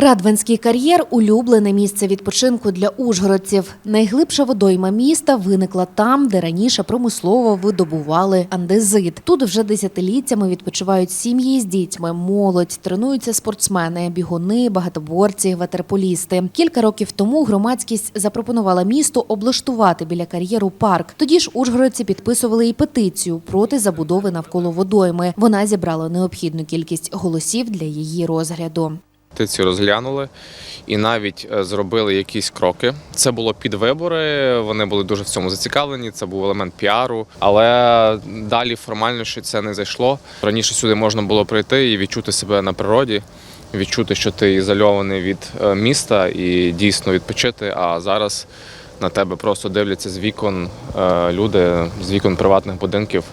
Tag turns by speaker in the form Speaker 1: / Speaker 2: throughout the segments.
Speaker 1: Радванський кар'єр улюблене місце відпочинку для ужгородців. Найглибша водойма міста виникла там, де раніше промислово видобували андезит. Тут вже десятиліттями відпочивають сім'ї з дітьми, молодь, тренуються спортсмени, бігуни, багатоборці, ватерполісти. Кілька років тому громадськість запропонувала місту облаштувати біля кар'єру парк. Тоді ж ужгородці підписували і петицію проти забудови навколо водойми. Вона зібрала необхідну кількість голосів для її розгляду.
Speaker 2: Петицію розглянули і навіть е, зробили якісь кроки. Це було під вибори. Вони були дуже в цьому зацікавлені. Це був елемент піару, але далі формально ще це не зайшло. Раніше сюди можна було прийти і відчути себе на природі, відчути, що ти ізольований від е, міста і дійсно відпочити. А зараз на тебе просто дивляться з вікон е, люди, з вікон приватних будинків,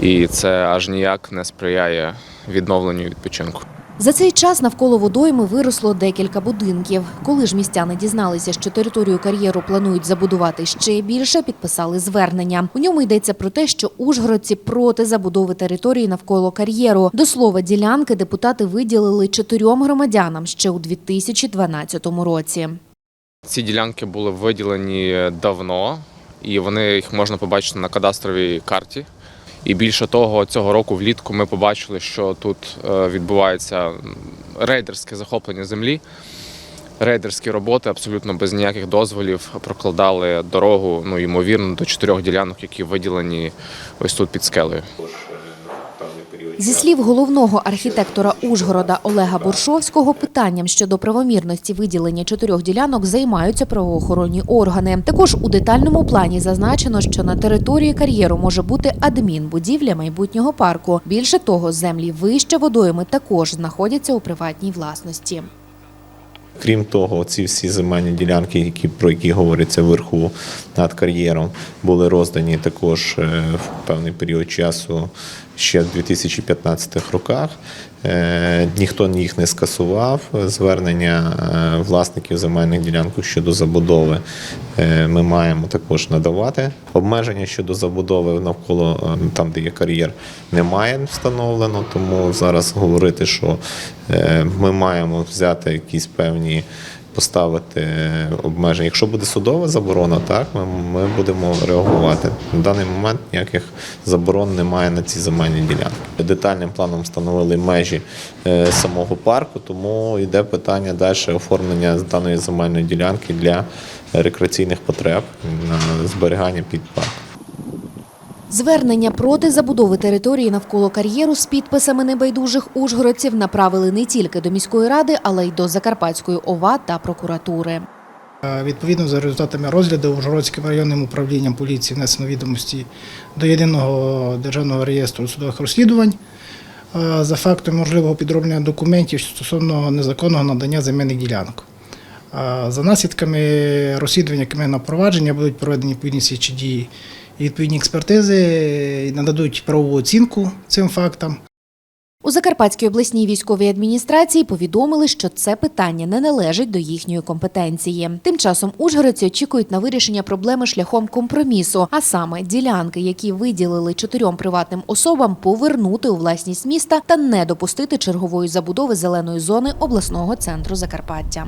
Speaker 2: і це аж ніяк не сприяє відновленню відпочинку.
Speaker 1: За цей час навколо водойми виросло декілька будинків. Коли ж містяни дізналися, що територію кар'єру планують забудувати ще більше, підписали звернення. У ньому йдеться про те, що ужгородці проти забудови території навколо кар'єру. До слова, ділянки депутати виділили чотирьом громадянам ще у 2012 році.
Speaker 2: Ці ділянки були виділені давно, і вони їх можна побачити на кадастровій карті. І більше того, цього року влітку ми побачили, що тут е, відбувається рейдерське захоплення землі. Рейдерські роботи абсолютно без ніяких дозволів прокладали дорогу, ну ймовірно, до чотирьох ділянок, які виділені ось тут під скелею.
Speaker 1: Зі слів головного архітектора Ужгорода Олега Буршовського, питанням щодо правомірності виділення чотирьох ділянок займаються правоохоронні органи. Також у детальному плані зазначено, що на території кар'єру може бути адмінбудівля майбутнього парку. Більше того, землі вище водойми також знаходяться у приватній власності.
Speaker 3: Крім того, ці всі земельні ділянки, які про які говориться вверху над кар'єром, були роздані також е, в певний період часу ще в 2015 роках. Е, Ніхто їх не скасував. Звернення е, власників земельних ділянок щодо забудови е, ми маємо також надавати. Обмеження щодо забудови навколо там, де є кар'єр, немає встановлено. Тому зараз говорити, що ми маємо взяти якісь певні. Поставити обмеження. Якщо буде судова заборона, так ми, ми будемо реагувати. На даний момент ніяких заборон немає на ці земельні ділянки. Детальним планом встановили межі е, самого парку, тому йде питання далі оформлення даної земельної ділянки для рекреаційних потреб на зберігання під парк.
Speaker 1: Звернення проти забудови території навколо кар'єру з підписами небайдужих ужгородців направили не тільки до міської ради, але й до Закарпатської ОВА та прокуратури.
Speaker 4: Е, Відповідно, за результатами розгляду Ужгородським районним управлінням поліції внесено відомості до єдиного державного реєстру судових розслідувань е, за фактом можливого підроблення документів стосовно незаконного надання земельних ділянок. Е, За наслідками розслідування кримінального провадження будуть проведені відповідні слідчі дії відповідні експертизи нададуть правову оцінку цим фактам.
Speaker 1: У Закарпатській обласній військовій адміністрації повідомили, що це питання не належить до їхньої компетенції. Тим часом ужгородці очікують на вирішення проблеми шляхом компромісу, а саме ділянки, які виділили чотирьом приватним особам, повернути у власність міста та не допустити чергової забудови зеленої зони обласного центру Закарпаття.